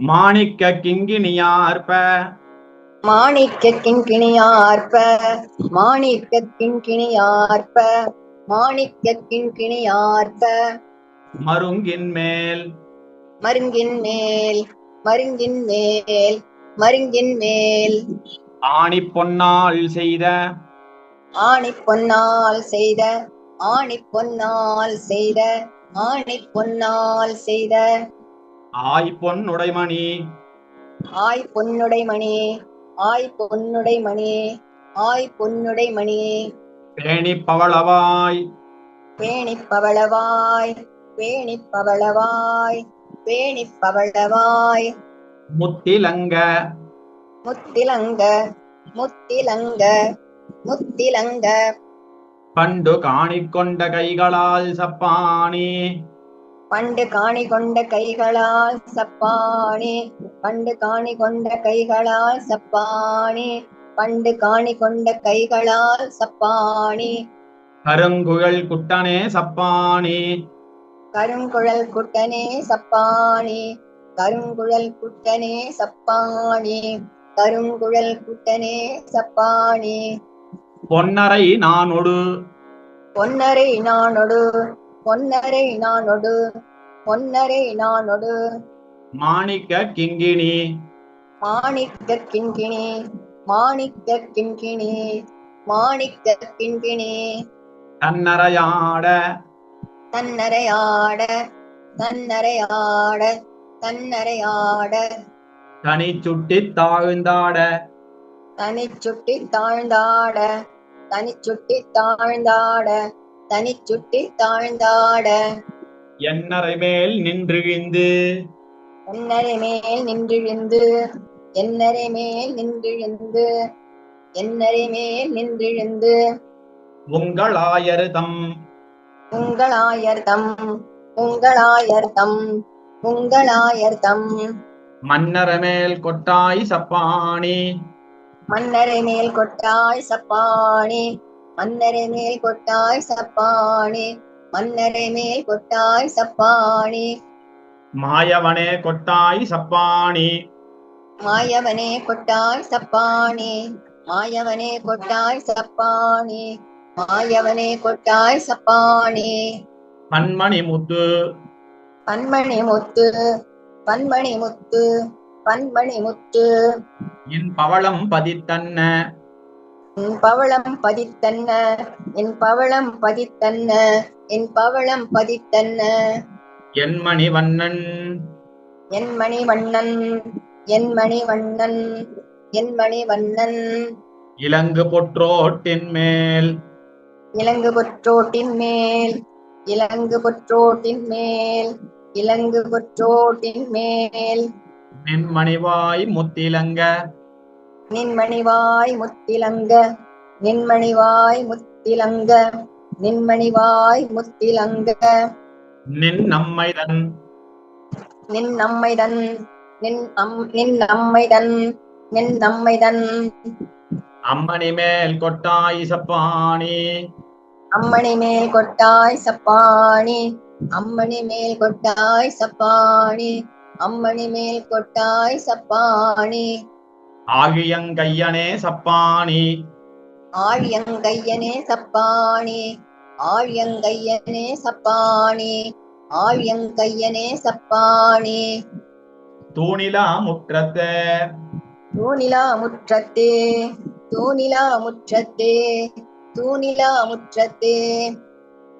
மாணிக்க கிங்கிணியார்ப்ப மாணிக்க கிண்கிணியார்ப்ப மாணிக்க கிண்கிணியார்ப்ப மாணிக்க கிண்கிணியார்ப்ப மருங்கின் மேல். மருங்கின் மேல் மருங்கின் மேல் மருங்கின் மேல். ஆணி பொன்னால் செய்த. ஆணி பொன்னால் செய்த ஆணி பொன்னால் செய்த ஆணி பொன்னால் செய்த. ஆய் பொன்னுடைமணி. ஆய் பொன்னுடை மணி ஆய் பொன்னுடை மணி ஆய் பொன்னுடை மணி பேணி பவளவாய் பேணிப் பவளவாய் பேணிப் பவளவாய் பேணிப் பவளவாய் முத்திலங்க. முத்திலங்க முத்திலங்க முத்திலங்க. பண்டு காணிக்கொண்ட கைகளால் சப்பாணி பண்டு காணி கொண்ட கைகளால் சப்பாணி பண்டு காணி கொண்ட கைகளால் சப்பாணி பண்டு காணி கொண்ட கைகளால் சப்பாணி கருங்குழல் குட்டனே சப்பாணி கருங்குழல் குட்டனே சப்பாணி கருங்குழல் குட்டனே சப்பாணி கருங்குழல் குட்டனே சப்பாணி பொன்னரை நானொடு. பொன்னரை நானொடு. பொன்னரை நானொடு பொன்னரை நானொடு. மாணிக்க கிங்கிணி. மாணிக்க கிண்கிணி மாணிக்க கிண்கிணி மாணிக்க கிண்கிணி தன்னரையாட தன்னரையாட தன்னரையாட தன்னரையாட தனி சுட்டி தாழ்ந்தாட. தனி சுட்டி தாழ்ந்தாட தனி சுட்டி தாழ்ந்தாட. தனி சுட்டி தாழ்ந்தாட. என்னரை மேல் நின்றிழிந்து. என்னரை மேல் நின்றிழிந்து. என்னரை மேல் நின்றிழிந்து. என்னரை மேல் நின்றிழிந்து. உங்களாயர்தம். உங்களாயர்தம். உங்களாயர்தம். உங்களாயர்தம். மன்னர மேல் கொட்டாய் சப்பாணி. மன்னரை மேல் கொட்டாய் சப்பாணி. மன்னரை மேல் கொட்டாய் சப்பாணி மன்னரை மேல் கொட்டாய் சப்பாணி மாயவனே கொட்டாய் சப்பாணி மாயவனே கொட்டாய் சப்பாணி மாயவனே கொட்டாய் சப்பாணி மாயவனே கொட்டாய் சப்பாணி பன்மணி முத்து. பன்மணி முத்து பன்மணி முத்து பன்மணி முத்து. என் பவளம் பதித்தன்ன. என் பவளம் பதித்தன்ன என் பவளம் பதித்தன்ன என் பவளம் பதித்தன்ன. என் மணிவண்ணன் என் மணிவண்ணன் என் மணிவண்ணன் என் மணிவண்ணன் இலங்கு பொற்றோட்டின் மேல். இலங்கு பொற்றோட்டின் மேல் இலங்கு பொற்றோட்டின் மேல் இலங்கு பொற்றோட்டின் மேல். நின்மணிவாய் முத்திலங்க. நின்மணிவாய் முத்திலங்க நின்மணிவாய் முத்திலங்க நின்மணிவாய் முத்திலங்க. நின் நம்மைதன் நின் நம்மைதன் நின் அம் நின் நம்மைதன் நின் நம்மைதன் அம்மணி மேல் கொட்டாய் சப்பாணி அம்மணி மேல் கொட்டாய் சப்பாணி அம்மணி மேல் கொட்டாய் சப்பாணி அம்மணி மேல் கொட்டாய் சப்பாணி ஆகியங்கையனே சப்பாணி ஆழியங்கையனே சப்பாணி ஆழியங்கையனே சப்பாணி ஆழியங்கையனே சப்பாணி தூணிலா முற்றத்தே தூணிலா முற்றத்தே தூணிலா முற்றத்தே தூணிலா முற்றத்தே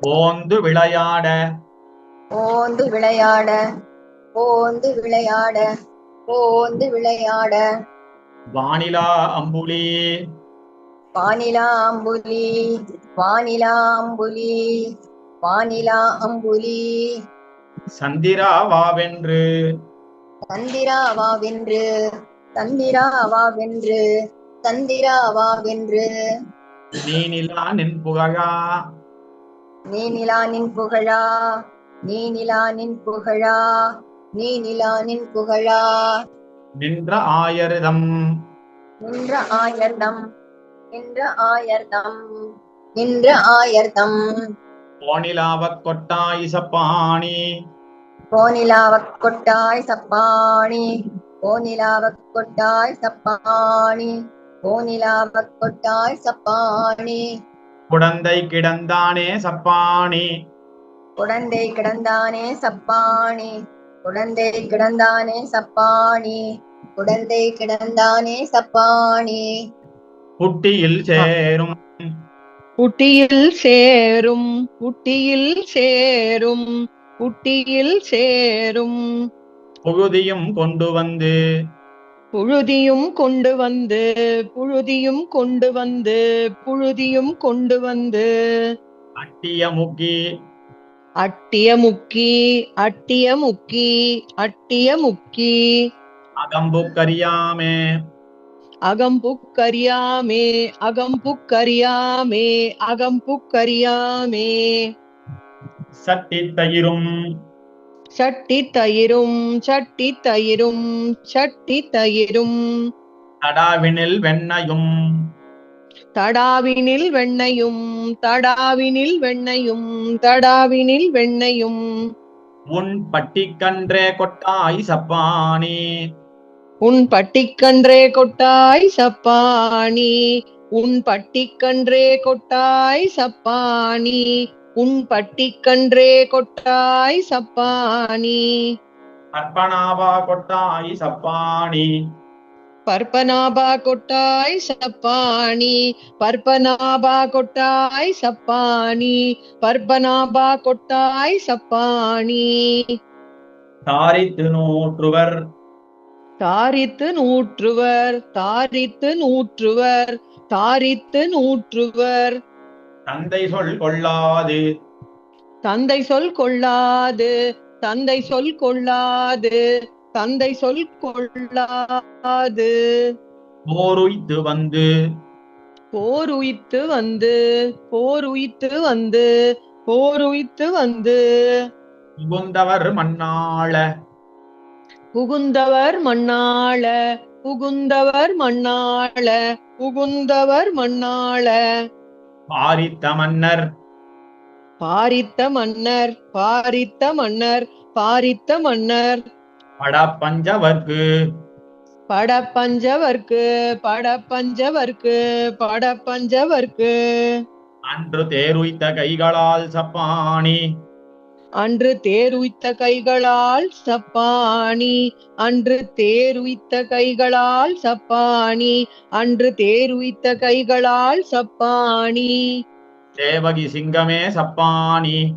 போந்து விளையாட. போந்து விளையாட. போந்து விளையாட. போந்து விளையாட. வானிலா அம்புலி. வானிலா அம்புலி வானிலா அம்புலி வானிலா அம்புலி. சந்திரா வாவென்று தந்திராவாவென்று தந்திராவாவென்று தந்திராவாவென்று நீனிலா நின் புகழா. நீ நிலா நின் புகழா. நீ நிலா நின் புகழா. நீ நிலா நின் புகழா. நின்ற ஆயர்தம் நின்ற ஆயர்தம் நின்ற ஆயர்தம் நின்ற ஆயர்தம் போனிலாவக் கொட்டாய் சப்பாணி. கோனிலாவக் கொட்டாய் சப்பாணி. கோனிலாவக் கொட்டாய் சப்பாணி. கோனிலாவக் கொட்டாய் சப்பாணி. குடந்தை கிடந்தானே சப்பாணி. குடந்தை கிடந்தானே சப்பாணி. குடந்தை கிடந்தானே சப்பாணி குடந்தை கிடந்தானே சப்பாணி புட்டியில் சேரும். புட்டியில் சேரும். புட்டியில் சேரும். புட்டியில் சேரும். புகுதியும் கொண்டு வந்து. புழுதியும் கொண்டு வந்து. புழுதியும் கொண்டு வந்து. புழுதியும் கொண்டு வந்து. அட்டிய முக்கி அட்டிய முக்கி அட்டிய முக்கி அட்டிய முக்கி அகம்புக்கரியாமே. அகம்புக்கரியாமே அகம்புக்கரியாமே அகம்புக்கரியாமே. சட்டி தயிரும் சட்டி தயிரும் சட்டி தயிரும் சட்டி தயிரும் தடாவினில் வெண்ணையும். தடாவினில் வெண்ணையும் தடாவினில் வெண்ணையும் தடாவினில் வெண்ணையும். உன் பட்டிக்கன்றே கொட்டாய் சப்பானி. உன் பட்டிக்கன்றே கொட்டாய் சப்பாணி உன் பட்டிக்கன்றே கொட்டாய் சப்பாணி உன் பட்டிக்கன்றே கொட்டாய் சப்பாணி அர்ப்பணாவா கொட்டாய் சப்பானி. பற்பனாபா கொட்டாய் சப்பாணி. பற்பனாபா கொட்டாய் சப்பாணி. பற்பனாபா கொட்டாய் சப்பாணி. தாரித்து நூற்றுவர். தாரித்து நூற்றுவர். தாரித்து நூற்றுவர். தாரித்து நூற்றுவர். தந்தை சொல் கொள்ளாது. தந்தை சொல் கொள்ளாது. தந்தை சொல் கொள்ளாது. தந்தை சொல் கொள்ளாது. போர் உய்த்து வந்து. போர் உயித்து வந்து. போர் உயித்து வந்து. போர் உயித்து வந்து. புகுந்தவர் மண்ணாள. புகுந்தவர் மண்ணாள. புகுந்தவர் மண்ணாள. புகுந்தவர் மண்ணாள. பாரித்த மன்னர். பாரித்த மன்னர். பாரித்த மன்னர். பாரித்த மன்னர். படப்பஞ்சவர்க்கு. படப்பஞ்சவர்க்கு படப்பஞ்சவர்க்கு படப்பஞ்சவர்க்கு. அன்று தேருய்த்த கைகளால் சப்பாணி. அன்று தேருய்த்த கைகளால் சப்பாணி. அன்று தேருய்த்த கைகளால் சப்பாணி. அன்று தேருய்த்த கைகளால் சப்பாணி. தேவகி சிங்கமே சப்பாணி.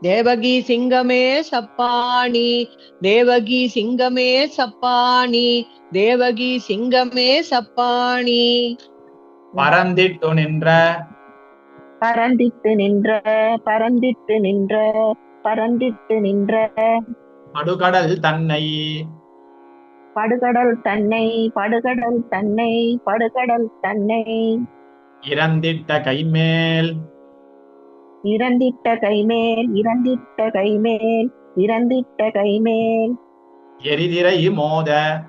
தேவகி சிங்கமே சப்பாணி தேவகி சிங்கமே சப்பாணி தேவகி சிங்கமே சப்பாணி. பரந்திட்டு நின்ற பரந்திட்டு நின்ற பரந்திட்டு நின்ற பரந்திட்டு நின்ற. படுகடல் தன்னை படுகடல் தன்னை படுகடல் தன்னை படுகடல் தன்னை. இறந்திட்ட கைமேல் இறந்திட்ட கைமேல் இறந்திட்ட கைமேல் இறந்திட்ட கைமேல். எரிதிரை மோத.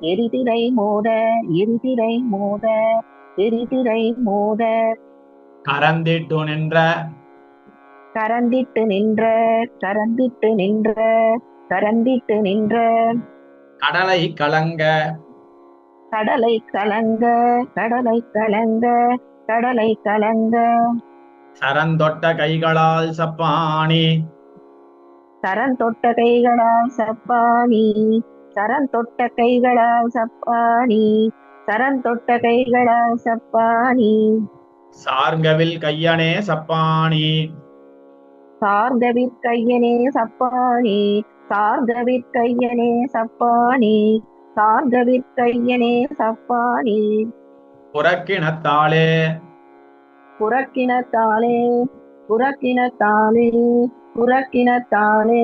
எரிதிரை மோத எரிதிரை மோத எரிதிரை மோத. கரந்திட்டு நின்ற. கரந்திட்டு நின்ற கரந்திட்டு நின்ற கரந்திட்டு நின்ற. கடலை கலங்க. கடலை கலங்க கடலை கலங்க கடலை கலங்க. சரந்தொட்ட கைகளால் சப்பாணி சரண் தொட்ட கைகளால் சப்பாணி சரண் தொட்ட கைகளால் சப்பாணி சரண் தொட்ட கைகளால் சப்பாணி சார்கவில் கையனே சப்பாணி சார்கவிற் கையனே சப்பாணி சார்கவிற் கையனே சப்பாணி சார்கவிற் கையனே சப்பாணி புறக்கினத்தாளே புறக்கினத்தாலே புறக்கினத்தாலே புறக்கினத்தாலே.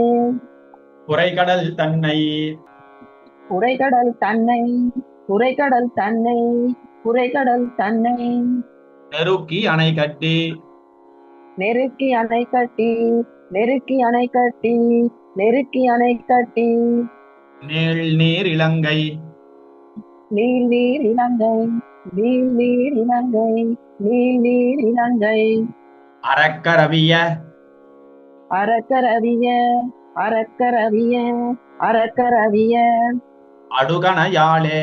குறைகடல் தன்னை குறைகடல் தன்னை குறைகடல் தன்னை குறைகடல் தன்னை. நெருக்கி அணை கட்டி நெருக்கி அணை கட்டி நெருக்கி அணை கட்டி நெருக்கி அணை கட்டி. நீள் நீர் இலங்கை நீல் நீர் இலங்கை. நீல் நீர் இலங்கை நீல் நீர் இலங்கை அறக்கரவிய. அறக்கரவிய அறக்கரவிய அறக்கரவிய. அடுகணையாளே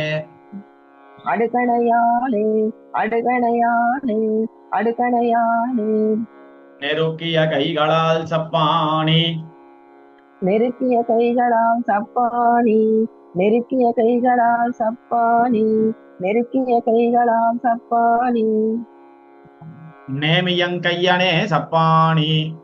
அடுகணையாளே அடுகணையாளே அடுகணையாளே நெருக்கிய கைகளால் சப்பாணி நெருக்கிய கைகளால் சப்பாணி நெருக்கிய கைகளால் சப்பாணி நெருக்கிய கைகளால் சப்பாணி நேமியங்கையனே சப்பாணி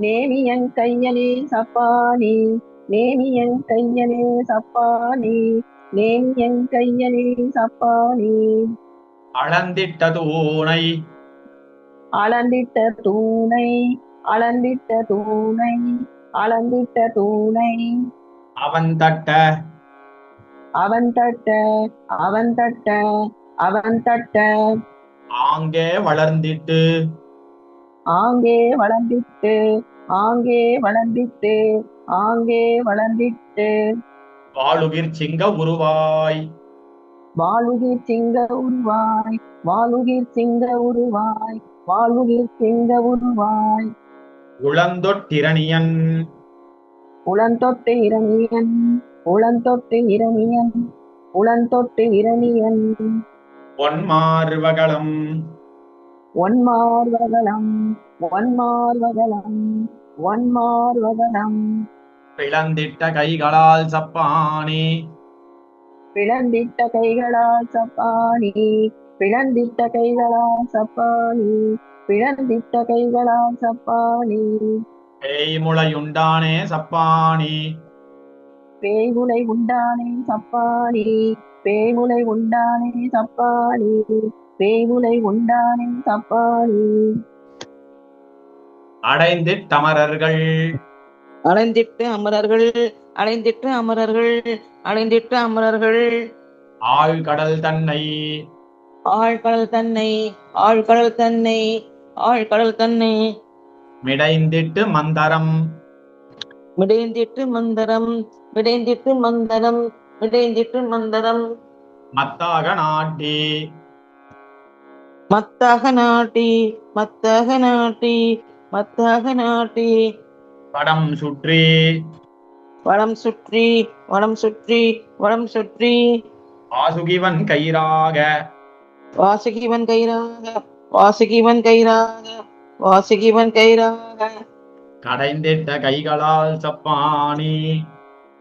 நேமியன் கையனே சப்பானி. நேமியன் கையனே சப்பானி. நேமியன் கையனே சப்பானி. அளந்திட்ட தூணை. அளந்திட்ட தூணை. அளந்திட்ட தூணை. அளந்திட்ட தூணை. அவன் தட்ட அவன் தட்ட அவன் தட்ட அவன் தட்ட. ஆங்கே வளர்ந்திட்டு. ஆங்கே வளர்ந்திட்டு ஆங்கே வளர்ந்திட்டு ஆங்கே வளர்ந்திட்டு. வாளுகிர் சிங்க உருவாய். வாழுகிர் சிங்க உருவாய் வாழுகிர் சிங்க உருவாய் வாழுகிர் சிங்க உருவாய். உளந்தொட்டிரணியன் உளந்தொட்டு இரணியன் உளந்தொட்டு இரணியன் உளந்தொட்டு இரணியன். பொன்மார்வகளம் ஒன்மார்வகலம் ஒன்மார்வகலம் ஒன்மார்வகலம் பிளந்திட்ட கைகளால் சப்பாணி பிளந்திட்ட கைகளால் சப்பானி. பிளந்திட்ட கைகளால் சப்பானி. பிளந்திட்ட கைகளால் சப்பானி. பேய்முளையுண்டானே சப்பாணி பேய்முலை உண்டானே சப்பானி பேய்முலை உண்டானே சப்பானி பேய்முலை உண்டானே சப்பானி. அடைந்திட்டமரர்கள் அடைந்திட்டு அமரர்கள் அடைந்திட்டு அமரர்கள் அடைந்திட்டு அமரர்கள். ஆழ்கடல் தன்னை. ஆழ்கடல் தன்னை ஆழ்கடல் தன்னை ஆழ்கடல் தன்னை. மிடைந்திட்டு மந்தரம். மிடைந்திட்டு மந்தரம் மிடைந்திட்டு மந்தரம் மிடைந்திட்டு மந்தரம் மத்தாக நாட்டி. மத்தாக நாட்டி மத்தாக நாட்டி மத்தாக நாட்டி. படம் சுற்றி. வடம் சுற்றி வடம் சுற்றி வடம் சுற்றி. ஆசுகிவன் கயிறாக. வாசுகிவன் கயிறாக வாசுகிவன் கயிறாக வாசுகிவன் கயிறாக. கடைந்திட்ட கைகளால் சப்பாணி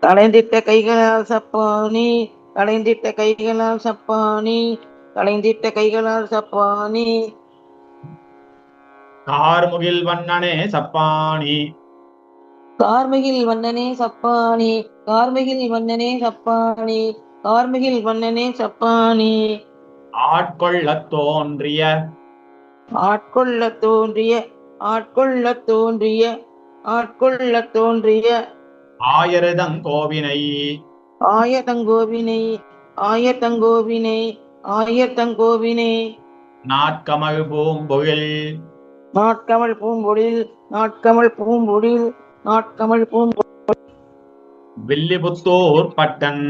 களைந்திட்ட கைகளால் சப்பானி களைந்திட்ட கைகளால் சப்பானி களைந்திட்ட கைகளால் சப்பானி. கார்முகில் வண்ணனே சப்பாணி கார்மிகில் வண்ணனே சப்பானி கார்மிகில் வண்ணனே சப்பானி கார்மிகில் வண்ணனே சப்பானி. ஆட்கொள்ளத் தோன்றிய. ஆட்கொள்ள தோன்றிய ஆட்கொள்ள தோன்றிய ஆட்கொள்ள தோன்றிய. ஆயருதங்கோவினை ஆயத்தங்கோவினை ஆயத்தங்கோவினை ஆயத்தங்கோவினை நாட்கமழ் பூம்பொழில். நாட்கமல் பூம்பொழில் நாட்கமல் பூம்பொழில் நாட்கமல் பூம்பொழில். Villiputhur button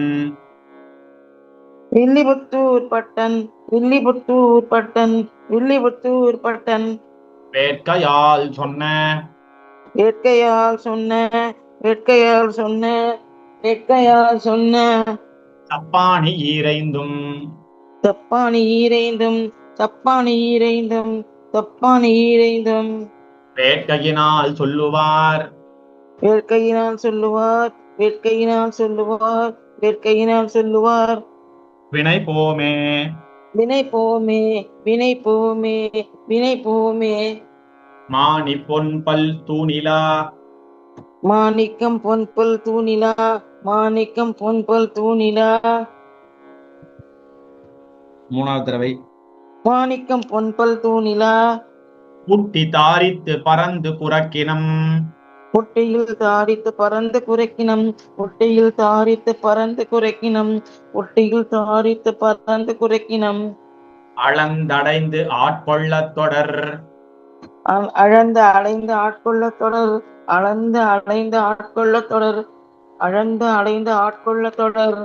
Villiputhur button Villiputhur button Villiputhur button வேட்கையால் சொன்ன. வேட்கையால் சொன்ன. வேட்கையால் சொன்ன வேட்கையால் சொன்ன. சப்பாணி ஈரைந்தும். தப்பானி ஈரைந்தும் தப்பானி ஈரைந்தும் தப்பானி ஈரைந்தும். வேட்கையினால் சொல்லுவார். வேட்கையினால் சொல்லுவார் வேட்கையினால் சொல்லுவார் வேட்கையினால் சொல்லுவார். வினை போமே. வினை போமே வினை போமே வினை போமே. மானி பொன் பல் தூணிலா. மாணிக்கம் பொன்பல் தூணிலா மாணிக்கம் பொன்பல் தூணிலா. மூணாவது தடவை. மாணிக்கம் பொன்பல் தூணிலா. புட்டி தாரித்து பறந்து புறக்கினம் பொட்டையில் தாரித்து பறந்து குறைக்கினம் பொட்டையில் தாரித்து பறந்து குறைக்கினம் பொட்டையில் தாரித்து பறந்து குறைக்கினம் அளந்தடைந்து ஆட்கொள்ளத் தொடர். அழந்த அடைந்து ஆட்கொள்ள தொடர். அளந்து அடைந்து ஆட்கொள்ள தொடர். அழந்து அடைந்து ஆட்கொள்ள தொடர்.